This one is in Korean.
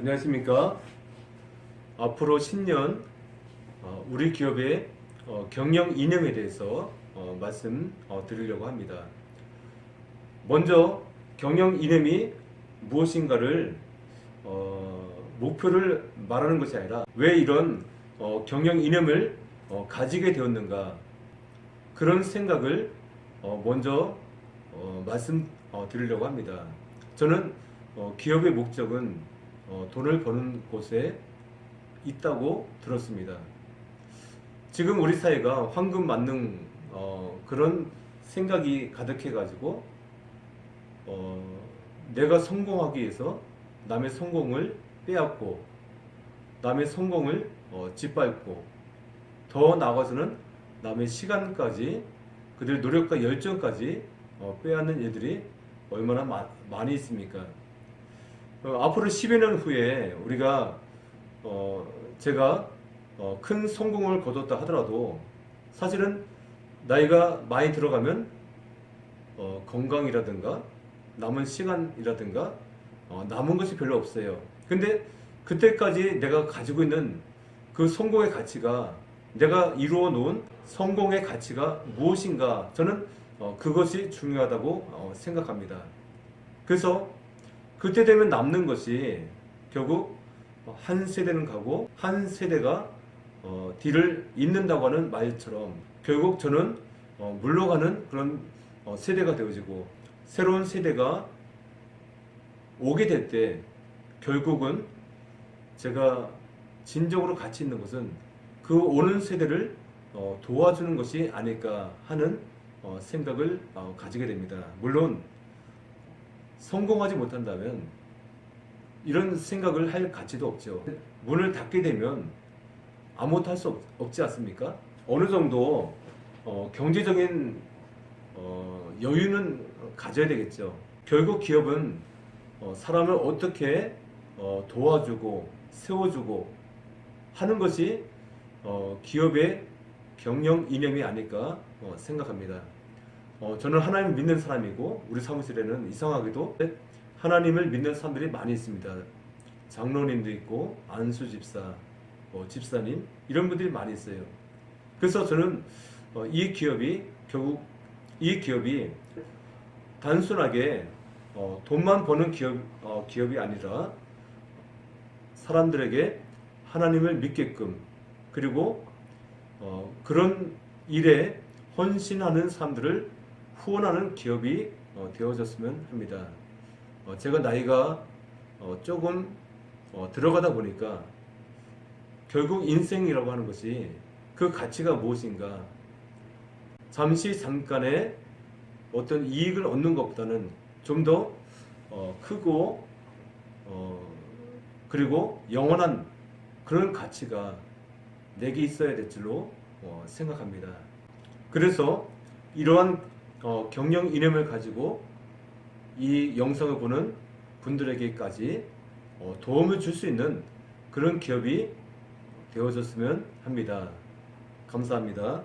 안녕하십니까. 앞으로 10년 어, 우리 기업의 어, 경영 이념에 대해서 어, 말씀 어, 드리려고 합니다. 먼저 경영 이념이 무엇인가를 어, 목표를 말하는 것이 아니라 왜 이런 어, 경영 이념을 어, 가지게 되었는가 그런 생각을 어, 먼저 어, 말씀 어, 드리려고 합니다. 저는 어, 기업의 목적은 어, 돈을 버는 곳에 있다고 들었습니다. 지금 우리 사회가 황금 만능 어, 그런 생각이 가득해가지고 어, 내가 성공하기 위해서 남의 성공을 빼앗고 남의 성공을 어, 짓밟고 더 나아가서는 남의 시간까지 그들의 노력과 열정까지 어, 빼앗는 일들이 얼마나 마- 많이 있습니까? 어, 앞으로 10여 년 후에 우리가 어, 제가 어, 큰 성공을 거뒀다 하더라도 사실은 나이가 많이 들어가면 어, 건강이라든가 남은 시간이라든가 어, 남은 것이 별로 없어요. 근데 그때까지 내가 가지고 있는 그 성공의 가치가 내가 이루어 놓은 성공의 가치가 무엇인가 저는 어, 그것이 중요하다고 어, 생각합니다. 그래서 그때 되면 남는 것이 결국 한 세대는 가고 한 세대가 어, 뒤를 잇는다고 하는 말처럼 결국 저는 어, 물러가는 그런 어, 세대가 되어지고 새로운 세대가 오게 될 때 결국은 제가 진정으로 가치 있는 것은 그 오는 세대를 어, 도와주는 것이 아닐까 하는 어, 생각을 어, 가지게 됩니다. 물론 성공하지 못한다면 이런 생각을 할 가치도 없죠. 문을 닫게 되면 아무것도 할 수 없지 않습니까? 어느 정도 어, 경제적인 어, 여유는 가져야 되겠죠. 결국 기업은 어, 사람을 어떻게 어, 도와주고 세워주고 하는 것이 어, 기업의 경영 이념이 아닐까 어, 생각합니다. 어, 저는 하나님 믿는 사람이고 우리 사무실에는 이상하게도 하나님을 믿는 사람들이 많이 있습니다. 장로님도 있고 안수 집사, 뭐 집사님 이런 분들이 많이 있어요. 그래서 저는 어, 이 기업이 결국 이 기업이 단순하게 어, 돈만 버는 기업 어, 기업이 아니라 사람들에게 하나님을 믿게끔 그리고 어, 그런 일에 헌신하는 사람들을 후원하는 기업이 어, 되어졌으면 합니다. 어, 제가 나이가 어, 조금 어, 들어가다 보니까 결국 인생이라고 하는 것이 그 가치가 무엇인가 잠시 잠깐의 어떤 이익을 얻는 것보다는 좀더 어, 크고 어, 그리고 영원한 그런 가치가 내게 있어야 될 줄로 어, 생각합니다. 그래서 이러한 어, 경영 이념을 가지고 이 영상을 보는 분들에게까지 어, 도움을 줄 수 있는 그런 기업이 되어졌으면 합니다. 감사합니다.